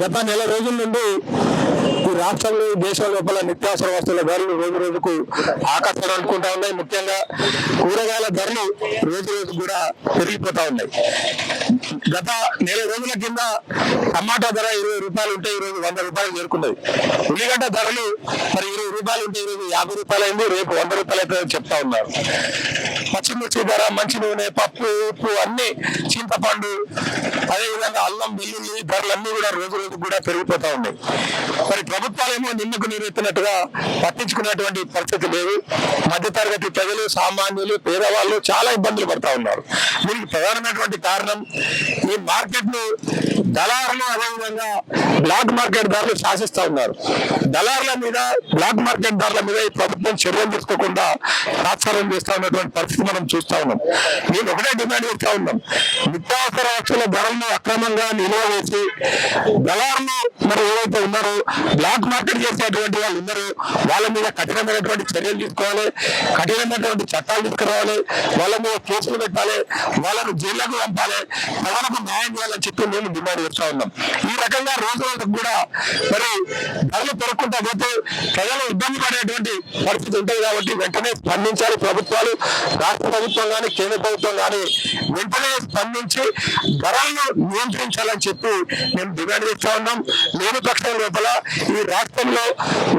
గత నెల రోజుల నుండి ఈ రాష్ట్రంలో దేశం లోపల నిత్యావసర వస్తువుల ధరలు రోజు రోజుకు ఆకర్షణ అనుకుంటా ఉన్నాయి. ముఖ్యంగా కూరగాయల ధరలు రోజు రోజు కూడా పెరిగిపోతా ఉన్నాయి. గత నెల రోజుల కింద టమాటా ధర ఇరవై రూపాయలు ఉంటే ఈ రోజు వంద రూపాయలు చేరుకున్నది ఉల్లిగడ్డ ధరలు మరి ఇరవై రూపాయలు ఉంటే ఈ రోజు యాభై రూపాయలు అయింది రేపు వంద రూపాయలు అయితే చెప్తా ఉన్నారు. పచ్చిమిర్చి ధర మంచి నూనె పప్పు ఉప్పు అన్ని చింతపండు అదేవిధంగా అల్లం వెల్లుల్లి ధరలన్నీ కూడా రోజు రోజు కూడా పెరిగిపోతా ఉన్నాయి. మరి ప్రభుత్వాలేమో నిన్నుకు నీరెత్తినట్టుగా పట్టించుకున్నటువంటి పరిస్థితి లేదు. మధ్యతరగతి ప్రజలు సామాన్యులు పేదవాళ్ళు చాలా ఇబ్బందులు పడతా ఉన్నారు. దీనికి ప్రధానమైనటువంటి కారణం ఈ మార్కెట్ను దళారులు అదేవిధంగా బ్లాక్ మార్కెట్ ధరలు శాసిస్తా ఉన్నారు. దళారుల మీద బ్లాక్ మార్కెట్ ధరల మీద ఈ ప్రభుత్వం చర్యలు తీసుకోకుండా తాత్సారం చేస్తా ఉన్నటువంటి పరిస్థితి మనం చూస్తా ఉన్నాం. నేను ఒకటే డిమాండ్ చేస్తా ఉన్నాం. నిత్యావసర వస్తువుల ధరలను అక్రమంగా నిల్వ వేసి దళారులు మరి ఏవైతే ఉన్నారో బ్లాక్ మార్కెట్ చేసేటువంటి వాళ్ళు ఉన్నారు వాళ్ళ మీద కఠినమైనటువంటి చర్యలు తీసుకోవాలి కఠినమైనటువంటి చట్టాలు తీసుకురావాలి వాళ్ళ మీద కేసులు పెట్టాలి వాళ్ళను జైళ్ళకు పంపాలి ప్రజలకు న్యాయం చేయాలని చెప్పి మేము డిమాండ్ చేస్తా ఉన్నాం. ఈ రకంగా రోజు రోజుకు కూడా మరి ధరలు పెరుగుకుంటా పోతే ప్రజలు ఇబ్బంది పడేటువంటి పరిస్థితి ఉంటుంది కాబట్టి వెంటనే స్పందించాలి ప్రభుత్వాలు. రాష్ట్ర ప్రభుత్వం కానీ కేంద్ర ప్రభుత్వం కానీ వెంటనే స్పందించి ధరలను నియంత్రించాలని చెప్పి మేము డిమాండ్ చేస్తా ఉన్నాం. లేని పక్షం లోపల ఈ రాష్ట్రంలో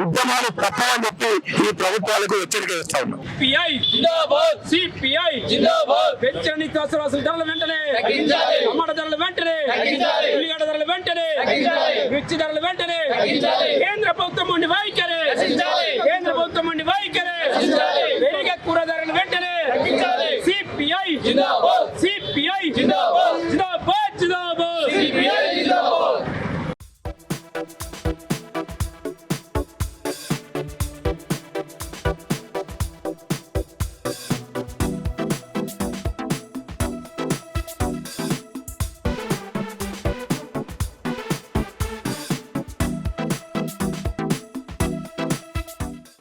ఉద్యమాలు ప్రభావం చెప్పి ఈ ప్రభుత్వాలకు హెచ్చరిక చేస్తా ఉన్నాం. వెంటనే. వెంటనే. వెంటనే. వెంటనే. కేంద్ర కేంద్ర సిపిఐ సిపిఐ జిందాబాద్. జిందాబాద్ జిందాబాద్.